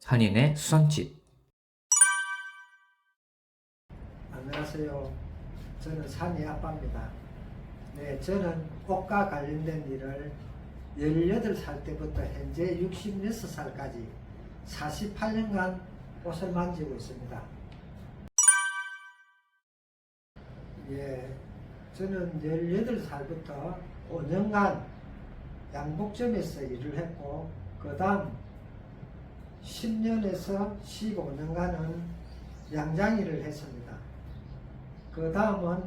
산인의 수선집 안녕하세요. 저는 산이 아빠입니다. 네, 저는 옷과 관련된 일을 18살 때부터 현재 66살까지 48년간 옷을 만지고 있습니다. 예, 저는 18살부터 5년간 양복점에서 일을 했고, 그 다음 10년에서 15년간은 양장 일을 했습니다. 그 다음은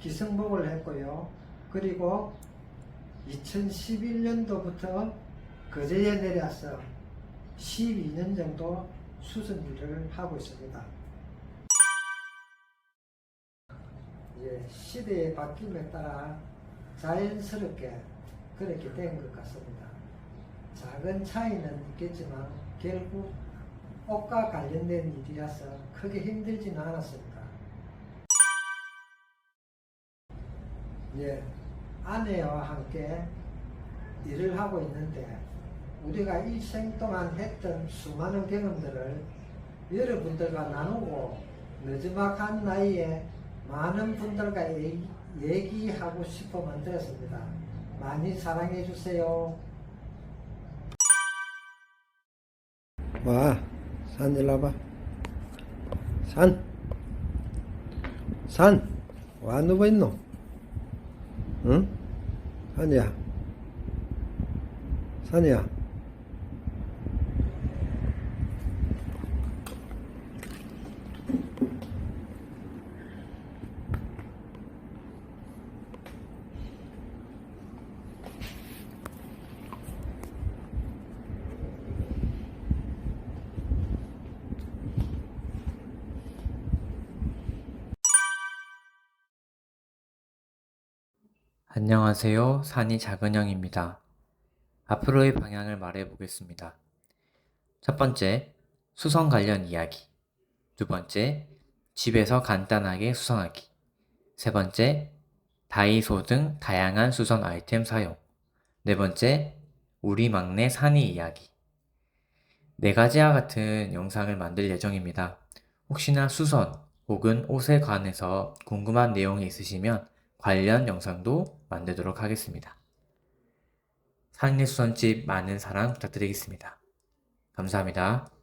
기성복을 했고요. 그리고 2011년도부터 거제에 내려서 12년 정도 수선 일을 하고 있습니다. 예, 시대의 바뀜에 따라 자연스럽게 그렇게 된 것 같습니다. 작은 차이는 있겠지만 결국 옷과 관련된 일이라서 크게 힘들지는 않았습니다. 예, 아내와 함께 일을 하고 있는데 우리가 일생 동안 했던 수많은 경험들을 여러분들과 나누고 늦지막한 나이에 많은 분들과 얘기, 얘기하고 싶어 만들었습니다. 많이 사랑해 주세요. 와, 산 일로 와봐. 산. 산. 와, 누워 있노? 응? 산이야. 산이야. 안녕하세요. 산이 작은 형입니다. 앞으로의 방향을 말해 보겠습니다. 첫 번째, 수선 관련 이야기. 두 번째, 집에서 간단하게 수선하기. 세 번째, 다이소 등 다양한 수선 아이템 사용. 네 번째, 우리 막내 산이 이야기. 네 가지와 같은 영상을 만들 예정입니다. 혹시나 수선 혹은 옷에 관해서 궁금한 내용이 있으시면 관련 영상도 만들도록 하겠습니다. 산인의 수선집 많은 사랑 부탁드리겠습니다. 감사합니다.